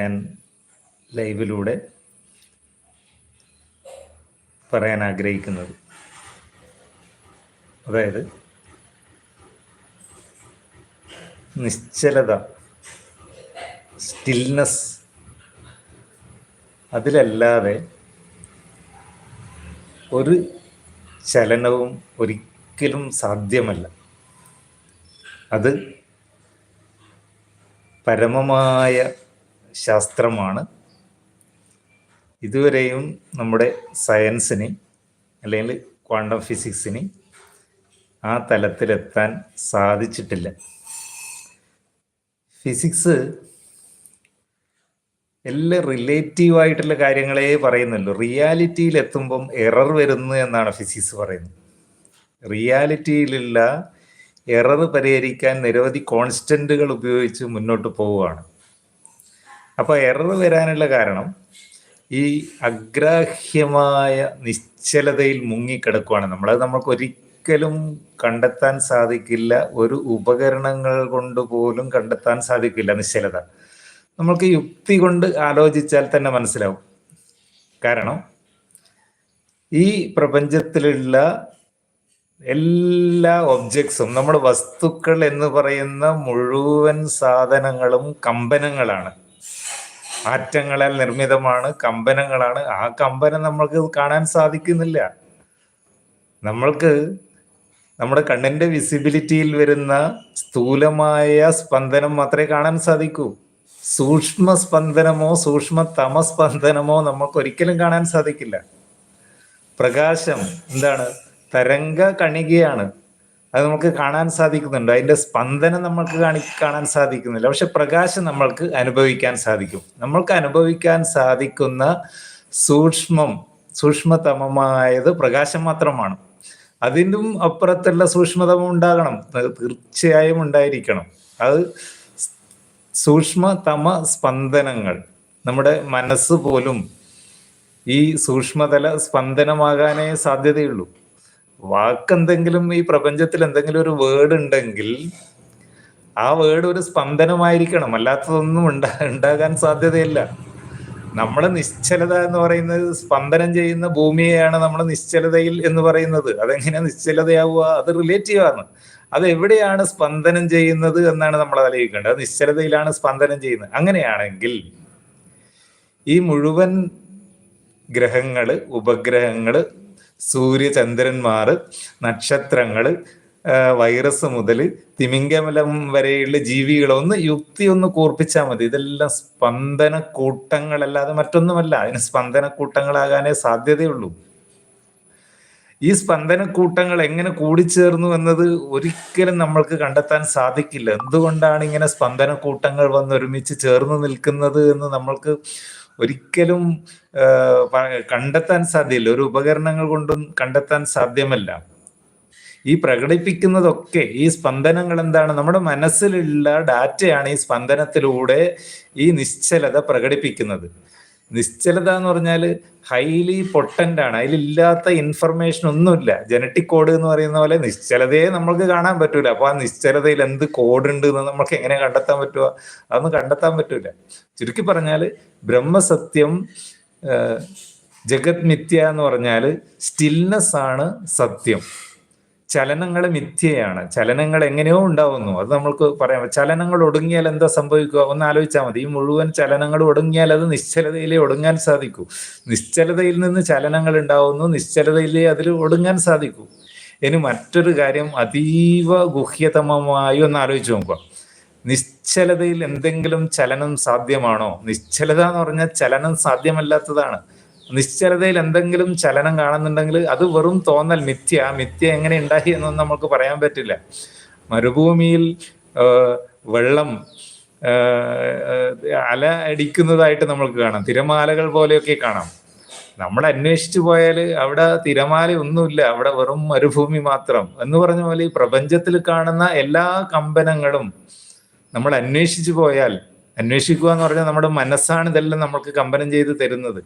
ഞാൻ ലൈവിലൂടെ പറയാൻ ആഗ്രഹിക്കുന്നത്. അതായത് നിശ്ചലത സ്റ്റിൽനെസ് അതിലല്ലാതെ ഒരു ചലനവും ഒരിക്കലും സാധ്യമല്ല. അത് പരമമായ ശാസ്ത്രമാണ്. ഇതുവരെയും നമ്മുടെ സയൻസിന് അല്ലെങ്കിൽ ക്വാണ്ടം ഫിസിക്സിന് ആ തലത്തിലെത്താൻ സാധിച്ചിട്ടില്ല. ഫിസിക്സ് എല്ലാം റിലേറ്റീവ് ആയിട്ടുള്ള കാര്യങ്ങളെ പറയുന്നുള്ളൂ. റിയാലിറ്റിയിൽ എത്തുമ്പം എറർ വരുന്നു എന്നാണ് ഫിസിക്സ് പറയുന്നത്. റിയാലിറ്റിയിലുള്ള എറർ പരിഹരിക്കാൻ നിരവധി കോൺസ്റ്റന്റുകൾ ഉപയോഗിച്ച് മുന്നോട്ട് പോവുകയാണ്. അപ്പോൾ എറർ വരാനുള്ള കാരണം ഈ അഗ്രാഹ്യമായ നിശ്ചലതയിൽ മുങ്ങിക്കിടക്കുവാണ്. നമ്മളത് നമുക്ക് ഒരിക്കലും കണ്ടെത്താൻ സാധിക്കില്ല. ഒരു ഉപകരണങ്ങൾ കൊണ്ട് പോലും കണ്ടെത്താൻ സാധിക്കില്ല നിശ്ചലത. നമ്മൾക്ക് യുക്തി കൊണ്ട് ആലോചിച്ചാൽ തന്നെ മനസ്സിലാവും. കാരണം ഈ പ്രപഞ്ചത്തിലുള്ള എല്ലാ ഒബ്ജക്ട്സും നമ്മുടെ വസ്തുക്കൾ എന്ന് പറയുന്ന മുഴുവൻ സാധനങ്ങളും കമ്പനങ്ങളാണ്. ആറ്റങ്ങളാൽ നിർമ്മിതമാണ് കമ്പനങ്ങളാണ്. ആ കമ്പനം നമ്മൾക്ക് കാണാൻ സാധിക്കുന്നില്ല. നമ്മൾക്ക് നമ്മുടെ കണ്ണിന്റെ വിസിബിലിറ്റിയിൽ വരുന്ന സ്ഥൂലമായ സ്പന്ദനം മാത്രമേ കാണാൻ സാധിക്കൂ. സൂക്ഷ്മ സ്പന്ദനമോ സൂക്ഷ്മ തമസ്പന്ദനമോ നമുക്ക് ഒരിക്കലും കാണാൻ സാധിക്കില്ല. പ്രകാശം എന്താണ്? തരംഗ കണികയാണ്. അത് നമുക്ക് കാണാൻ സാധിക്കുന്നുണ്ട്. അതിന്റെ സ്പന്ദനം നമ്മൾക്ക് കാണി കാണാൻ സാധിക്കുന്നില്ല. പക്ഷെ പ്രകാശം നമ്മൾക്ക് അനുഭവിക്കാൻ സാധിക്കും. നമ്മൾക്ക് അനുഭവിക്കാൻ സാധിക്കുന്ന സൂക്ഷ്മം സൂക്ഷ്മതമമായത് പ്രകാശം മാത്രമാണ്. അതിനും അപ്പുറത്തുള്ള സൂക്ഷ്മതമം ഉണ്ടാകണം. തീർച്ചയായും ഉണ്ടായിരിക്കണം. അത് സൂക്ഷ്മതമ സ്പന്ദനങ്ങൾ. നമ്മുടെ മനസ്സ് പോലും ഈ സൂക്ഷ്മതല സ്പന്ദനമാകാനേ സാധ്യതയുള്ളൂ. വാക്കെന്തെങ്കിലും ഈ പ്രപഞ്ചത്തിൽ എന്തെങ്കിലും ഒരു വേർഡ് ഉണ്ടെങ്കിൽ ആ വേർഡ് ഒരു സ്പന്ദനമായിരിക്കണം. അല്ലാത്തതൊന്നും ഉണ്ടാ ഉണ്ടാകാൻ സാധ്യതയില്ല. നമ്മുടെ നിശ്ചലത എന്ന് പറയുന്നത് സ്പന്ദനം ചെയ്യുന്ന ഭൂമിയെയാണ് നമ്മൾ നിശ്ചലതയിൽ എന്ന് പറയുന്നത്. അതെങ്ങനെയാ നിശ്ചലതയാവുക? അത് റിലേറ്റീവാണ് അത് എവിടെയാണ് സ്പന്ദനം ചെയ്യുന്നത് എന്നാണ് നമ്മൾ ആലോചിക്കേണ്ടത്. നിശ്ചലതയിലാണ് സ്പന്ദനം ചെയ്യുന്നത്. അങ്ങനെയാണെങ്കിൽ ഈ മുഴുവൻ ഗ്രഹങ്ങൾ ഉപഗ്രഹങ്ങൾ സൂര്യചന്ദ്രന്മാർ നക്ഷത്രങ്ങൾ വൈറസ് മുതൽ തിമിംഗമലം വരെയുള്ള ജീവികളൊന്ന് യുക്തി ഒന്ന് കൂർപ്പിച്ചാൽ മതി. ഇതെല്ലാം സ്പന്ദന കൂട്ടങ്ങളല്ലാതെ മറ്റൊന്നുമല്ല. അതിന് സ്പന്ദന കൂട്ടങ്ങളാകാനേ സാധ്യതയുള്ളൂ. ഈ സ്പന്ദന കൂട്ടങ്ങൾ എങ്ങനെ കൂടിച്ചേർന്നു എന്നത് ഒരിക്കലും നമ്മൾക്ക് കണ്ടെത്താൻ സാധിക്കില്ല. എന്തുകൊണ്ടാണ് ഇങ്ങനെ സ്പന്ദന കൂട്ടങ്ങൾ വന്ന് ഒരുമിച്ച് ചേർന്ന് നിൽക്കുന്നത് എന്ന് നമ്മൾക്ക് ഒരിക്കലും കണ്ടെത്താൻ സാധ്യമല്ല ഒരു ഉപകരണങ്ങൾ കൊണ്ടും കണ്ടെത്താൻ സാധ്യമല്ല. ഈ പ്രകടിപ്പിക്കുന്നതൊക്കെ ഈ സ്പന്ദനങ്ങൾ എന്താണ്? നമ്മുടെ മനസ്സിലുള്ള ഡാറ്റയാണ് ഈ സ്പന്ദനത്തിലൂടെ ഈ നിശ്ചലത പ്രകടിപ്പിക്കുന്നത്. നിശ്ചലത എന്ന് പറഞ്ഞാൽ ഹൈലി പൊട്ടന്റ് ആണ്. അതിലില്ലാത്ത ഇൻഫർമേഷൻ ഒന്നുമില്ല. ജനറ്റിക് കോഡ് എന്ന് പറയുന്ന പോലെ നിശ്ചലതയെ നമ്മൾക്ക് കാണാൻ പറ്റൂല. അപ്പോൾ ആ നിശ്ചലതയിൽ എന്ത് കോഡ് ഉണ്ട് എന്ന് നമ്മൾക്ക് എങ്ങനെ കണ്ടെത്താൻ പറ്റുക അതൊന്നും കണ്ടെത്താൻ പറ്റൂല. ചുരുക്കി പറഞ്ഞാൽ ബ്രഹ്മസത്യം ജഗത് മിഥ്യ എന്ന് പറഞ്ഞാൽ സ്റ്റിൽനെസ് ആണ് സത്യം. ചലനങ്ങൾ മിഥ്യയാണ്. ചലനങ്ങൾ എങ്ങനെയോ ഉണ്ടാവുന്നു. അത് നമ്മൾക്ക് പറയാം ചലനങ്ങൾ ഒടുങ്ങിയാൽ എന്താ സംഭവിക്കുക? ഒന്ന് ആലോചിച്ചാൽ മതി. ഈ മുഴുവൻ ചലനങ്ങൾ ഒടുങ്ങിയാൽ അത് നിശ്ചലതയിലേ ഒടുങ്ങാൻ സാധിക്കൂ. നിശ്ചലതയിൽ നിന്ന് ചലനങ്ങൾ ഉണ്ടാവുന്നു. നിശ്ചലതയിലേ അതിൽ ഒടുങ്ങാൻ സാധിക്കൂ. ഇനി മറ്റൊരു കാര്യം അതീവ ഗുഹ്യതമമായി ഒന്ന് ആലോചിച്ച് നോക്കുക. നിശ്ചലതയിൽ എന്തെങ്കിലും ചലനം സാധ്യമാണോ? നിശ്ചലത എന്ന് പറഞ്ഞാൽ ചലനം സാധ്യമല്ലാത്തതാണ്. നിശ്ചലതയിൽ എന്തെങ്കിലും ചലനം കാണുന്നുണ്ടെങ്കിൽ അത് വെറും തോന്നൽ മിഥ്യ. മിഥ്യ എങ്ങനെ ഉണ്ടായി എന്നൊന്നും നമുക്ക് പറയാൻ പറ്റില്ല. മരുഭൂമിയിൽ വെള്ളം അല അടിക്കുന്നതായിട്ട് നമ്മൾക്ക് കാണാം. തിരമാലകൾ പോലെയൊക്കെ കാണാം. നമ്മൾ അന്വേഷിച്ചു പോയാൽ അവിടെ തിരമാല ഒന്നുമില്ല. അവിടെ വെറും മരുഭൂമി മാത്രം. എന്ന് പറഞ്ഞ പോലെ ഈ പ്രപഞ്ചത്തിൽ കാണുന്ന എല്ലാ കമ്പനങ്ങളും നമ്മൾ അന്വേഷിച്ചു പോയാൽ അന്വേഷിക്കുക എന്ന് പറഞ്ഞാൽ നമ്മുടെ മനസ്സാണ് ഇതെല്ലാം നമ്മൾക്ക് കമ്പനം ചെയ്ത് തരുന്നത്.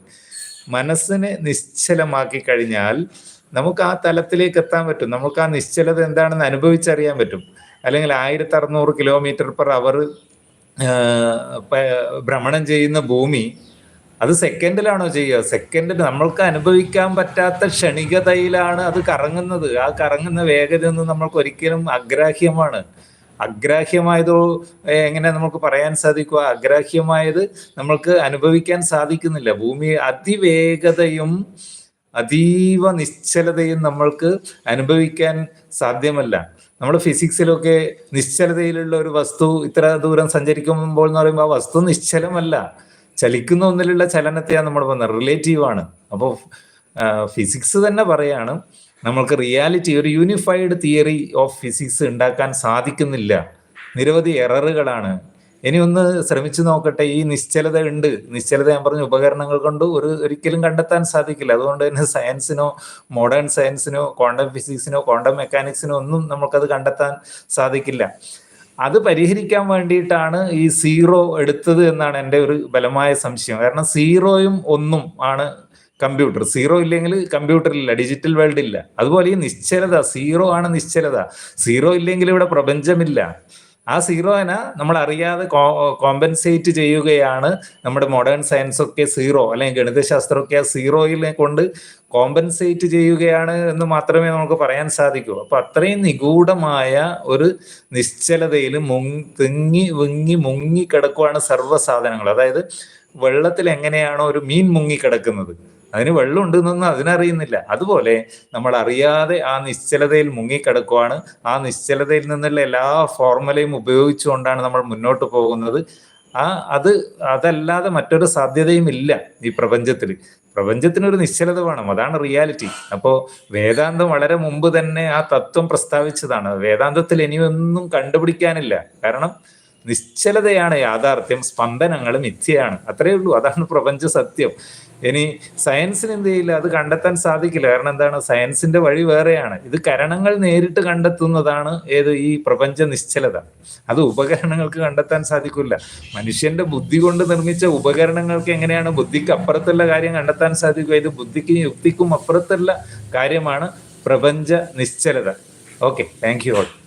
മനസ്സിനെ നിശ്ചലമാക്കി കഴിഞ്ഞാൽ നമുക്ക് ആ തലത്തിലേക്ക് എത്താൻ പറ്റും. നമുക്ക് ആ നിശ്ചലത എന്താണെന്ന് അനുഭവിച്ചറിയാൻ പറ്റും. അല്ലെങ്കിൽ ആയിരത്തി അറുന്നൂറ് കിലോമീറ്റർ പെർ അവർ ഭ്രമണം ചെയ്യുന്ന ഭൂമി അത് സെക്കൻഡിലാണോ ചെയ്യുക? സെക്കൻഡിൽ നമ്മൾക്ക് അനുഭവിക്കാൻ പറ്റാത്ത ക്ഷണികതയിലാണ് അത് കറങ്ങുന്നത്. ആ കറങ്ങുന്ന വേഗത ഒന്നും നമ്മൾക്ക് ഒരിക്കലും അഗ്രാഹ്യമാണ് അഗ്രാഹ്യമായതോ എങ്ങനെ നമുക്ക് പറയാൻ സാധിക്കുക? അഗ്രാഹ്യമായത് നമ്മൾക്ക് അനുഭവിക്കാൻ സാധിക്കുന്നില്ല. ഭൂമി അതിവേഗതയും അതീവ നിശ്ചലതയും നമ്മൾക്ക് അനുഭവിക്കാൻ സാധ്യമല്ല. നമ്മൾ ഫിസിക്സിലൊക്കെ നിശ്ചലതയിലുള്ള ഒരു വസ്തു ഇത്ര ദൂരം സഞ്ചരിക്കുമ്പോൾ എന്ന് പറയുമ്പോൾ ആ വസ്തു നിശ്ചലമല്ല. ചലിക്കുന്ന ഒന്നിലുള്ള ചലനത്തെയാണ് നമ്മൾ പറഞ്ഞത് റിലേറ്റീവ് ആണ് അപ്പോൾ ഫിസിക്സ് തന്നെ പറയാണ് നമ്മൾക്ക് റിയാലിറ്റി ഒരു യൂണിഫൈഡ് തിയറി ഓഫ് ഫിസിക്സ് ഉണ്ടാക്കാൻ സാധിക്കുന്നില്ല. നിരവധി എററുകളാണ് ഇനി ഒന്ന് ശ്രമിച്ചു നോക്കട്ടെ ഈ നിശ്ചലത ഉണ്ട്. നിശ്ചലത ഞാൻ പറഞ്ഞ ഉപകരണങ്ങൾ കൊണ്ട് ഒരു ഒരിക്കലും കണ്ടെത്താൻ സാധിക്കില്ല. അതുകൊണ്ട് തന്നെ സയൻസിനോ മോഡേൺ സയൻസിനോ ക്വാണ്ടം ഫിസിക്സിനോ ക്വാണ്ടം മെക്കാനിക്സിനോ ഒന്നും നമുക്കത് കണ്ടെത്താൻ സാധിക്കില്ല. അത് പരിഹരിക്കാൻ വേണ്ടിയിട്ടാണ് ഈ സീറോ എടുത്തത് എന്നാണ് എന്റെ ഒരു ബലമായ സംശയം. കാരണം സീറോയും ഒന്നും ആണ് കമ്പ്യൂട്ടർ. സീറോ ഇല്ലെങ്കിൽ കമ്പ്യൂട്ടർ ഇല്ല ഡിജിറ്റൽ വേൾഡ് ഇല്ല. അതുപോലെ ഈ നിശ്ചലത സീറോ ആണ് നിശ്ചലത. സീറോ ഇല്ലെങ്കിൽ ഇവിടെ പ്രപഞ്ചമില്ല. ആ സീറോനെ നമ്മൾ അറിയാതെ കോമ്പൻസേറ്റ് ചെയ്യുകയാണ് നമ്മുടെ മോഡേൺ സയൻസ് ഒക്കെ സീറോ അല്ലെങ്കിൽ ഗണിതശാസ്ത്രമൊക്കെ ആ സീറോയിലെ കൊണ്ട് കോമ്പൻസേറ്റ് ചെയ്യുകയാണ് എന്ന് മാത്രമേ നമുക്ക് പറയാൻ സാധിക്കൂ. അപ്പൊ അത്രയും നിഗൂഢമായ ഒരു നിശ്ചലതയിൽ മുങ്ങി തിങ്ങി വിങ്ങി മുങ്ങി കിടക്കുവാണ് സർവസാധനങ്ങൾ. അതായത് വെള്ളത്തിൽ എങ്ങനെയാണോ ഒരു മീൻ മുങ്ങി കിടക്കുന്നത് അതിന് വെള്ളം ഉണ്ടെന്നൊന്നും അതിനറിയുന്നില്ല. അതുപോലെ നമ്മൾ അറിയാതെ ആ നിശ്ചലതയിൽ മുങ്ങിക്കിടക്കുവാണ്. ആ നിശ്ചലതയിൽ നിന്നുള്ള എല്ലാ ഫോർമുലയും ഉപയോഗിച്ചുകൊണ്ടാണ് നമ്മൾ മുന്നോട്ട് പോകുന്നത്. ആ അത് അതല്ലാതെ മറ്റൊരു സാധ്യതയും ഇല്ല ഈ പ്രപഞ്ചത്തിൽ. പ്രപഞ്ചത്തിനൊരു നിശ്ചലത വേണം. അതാണ് റിയാലിറ്റി. അപ്പോൾ വേദാന്തം വളരെ മുമ്പ് തന്നെ ആ തത്വം പ്രസ്താവിച്ചതാണ്. വേദാന്തത്തിൽ ഇനിയൊന്നും കണ്ടുപിടിക്കാനില്ല. കാരണം നിശ്ചലതയാണ് യാഥാർത്ഥ്യം സ്പന്ദനങ്ങൾ മിഥ്യയാണ്. അത്രയേ ഉള്ളൂ. അതാണ് പ്രപഞ്ച സത്യം. ഇനി സയൻസിന് എന്ത് ചെയ്യില്ല? അത് കണ്ടെത്താൻ സാധിക്കില്ല. കാരണം എന്താണ്? സയൻസിന്റെ വഴി വേറെയാണ്. ഇത് കരണങ്ങൾ നേരിട്ട് കണ്ടെത്തുന്നതാണ് ഏത്? ഈ പ്രപഞ്ച നിശ്ചലത. അത് ഉപകരണങ്ങൾക്ക് കണ്ടെത്താൻ സാധിക്കില്ല. മനുഷ്യന്റെ ബുദ്ധി കൊണ്ട് നിർമ്മിച്ച ഉപകരണങ്ങൾക്ക് എങ്ങനെയാണ് ബുദ്ധിക്ക് അപ്പുറത്തുള്ള കാര്യം കണ്ടെത്താൻ സാധിക്കുക? ഇത് ബുദ്ധിക്കും യുക്തിക്കും അപ്പുറത്തുള്ള കാര്യമാണ് പ്രപഞ്ച നിശ്ചലത. Okay thank you all